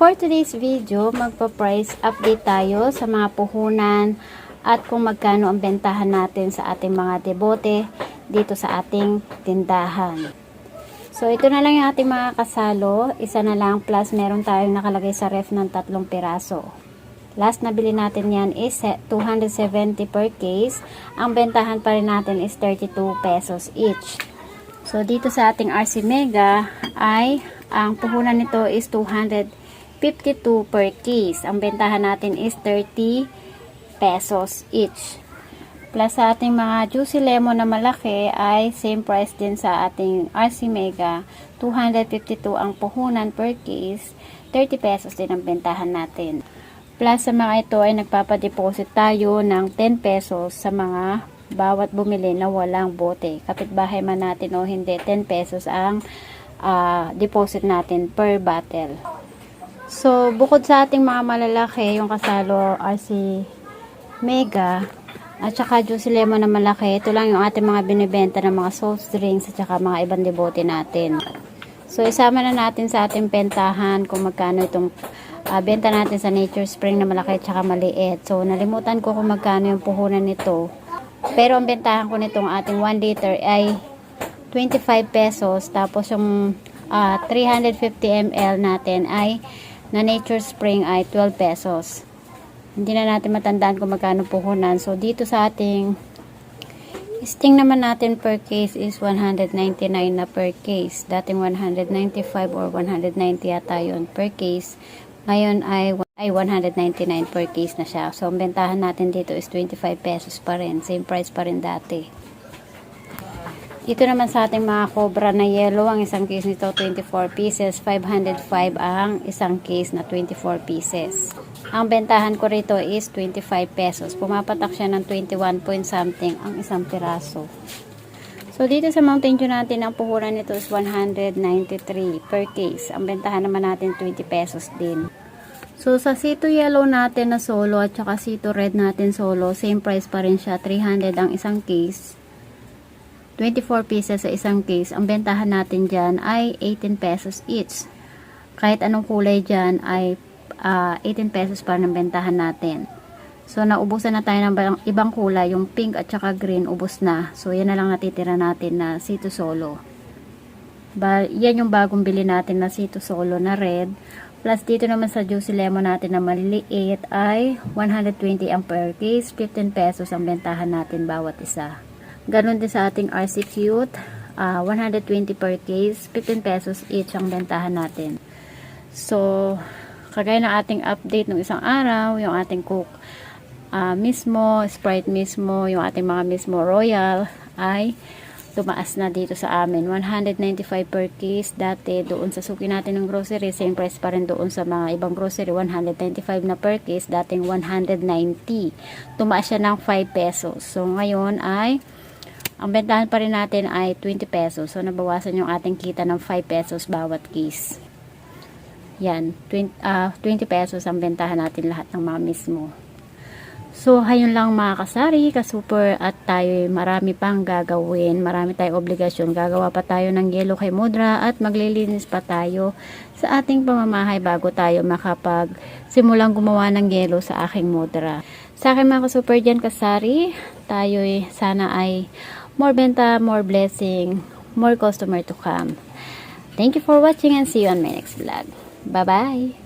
For today's video, magpa-price update tayo sa mga puhunan at kung magkano ang bentahan natin sa ating mga debote dito sa ating tindahan. So, ito na lang yung ating mga kasalo. Isa na lang plus meron tayong nakalagay sa ref ng tatlong piraso. Last na bili natin yan is 270 per case. Ang bentahan pa rin natin is 32 pesos each. So, dito sa ating RC Mega ay ang puhunan nito is 252 per case. Ang bentahan natin is 30 pesos each. Plus sa ating mga juicy lemon na malaki ay same price din sa ating RC Mega. 252 ang puhunan per case. 30 pesos din ang bentahan natin. Plus sa mga ito ay nagpapadeposit tayo ng 10 pesos sa mga bawat bumili na walang bote. Kapitbahay man natin o hindi, 10 pesos ang ah, deposit natin per bottle. So, bukod sa ating mga malalaki, yung kasalo RC Mega, at saka Juicy Lemon na malaki, ito lang yung ating mga binibenta ng mga soft drinks at saka mga ibang debote natin. So, isama na natin sa ating pentahan kung magkano itong ah, benta natin sa Nature Spring na malaki at saka maliit. So, nalimutan ko kung magkano yung puhunan nito. Pero ang bentahan ko nitong ating 1 liter ay 25 pesos. Tapos yung ah, 350 ml natin ay na Nature Spring ay 12 pesos. Hindi na natin matandaan kung magkano puhunan. So, dito sa ating Sting naman natin per case is 199 na per case. Dating 195 or 190 yata yun per case. Ngayon ay, ay 199 per case na siya. So, ang bentahan natin dito is 25 pesos pa rin. Same price pa rin dati. Dito naman sa ating mga cobra na yellow, ang isang case nito 24 pieces, 505 ang isang case na 24 pieces. Ang bentahan ko rito is 25 pesos. Pumapatak siya ng 21 point something ang isang piraso. So, dito sa Mountain Dew natin, ang puhuran nito is 193 per case. Ang bentahan naman natin 20 pesos din. So, sa Sito Yellow natin na solo at saka Sito Red natin solo, same price pa rin siya. 300 ang isang case. 24 pieces sa isang case. Ang bentahan natin dyan ay 18 pesos each. Kahit anong kulay dyan ay ah, 18 pesos pa ng bentahan natin. So, naubusan na tayo ng ibang- ibang kulay. Yung pink at saka green, ubos na. So, yan na lang natitira natin na Sito Solo. Ba, yan yung bagong bili natin na Sito Solo na red. Plus, dito naman sa Juicy Lemon natin na maliliit ay 120 ang per case. 15 pesos ang bentahan natin bawat isa. Ganon din sa ating RC Cute. ah, 120 per case. 15 pesos each ang bentahan natin. So, kagaya ng ating update ng isang araw, yung ating cook ah, mismo, Sprite mismo, yung ating mga mismo Royal ay tumaas na dito sa amin. 195 per case. Dati doon sa suki natin ng grocery, same price pa rin doon sa mga ibang grocery. 195 na per case. Dating 190. Tumaas siya ng 5 pesos. So ngayon ay ang bentahan pa rin natin ay 20 pesos. So nabawasan yung ating kita ng 5 pesos bawat case. Yan, 20, ah, 20 pesos ang bentahan natin lahat ng mga mismo. So, hayun lang mga kasari, kasuper at tayo marami pang gagawin. Marami tayong obligasyon. Gagawa pa tayo ng yellow kay Mudra at maglilinis pa tayo sa ating pamamahay bago tayo makapag simulang gumawa ng yellow sa aking Mudra. Sa akin mga kasuper dyan kasari, tayo sana ay more benta, more blessing, more customer to come. Thank you for watching and see you on my next vlog. Bye-bye!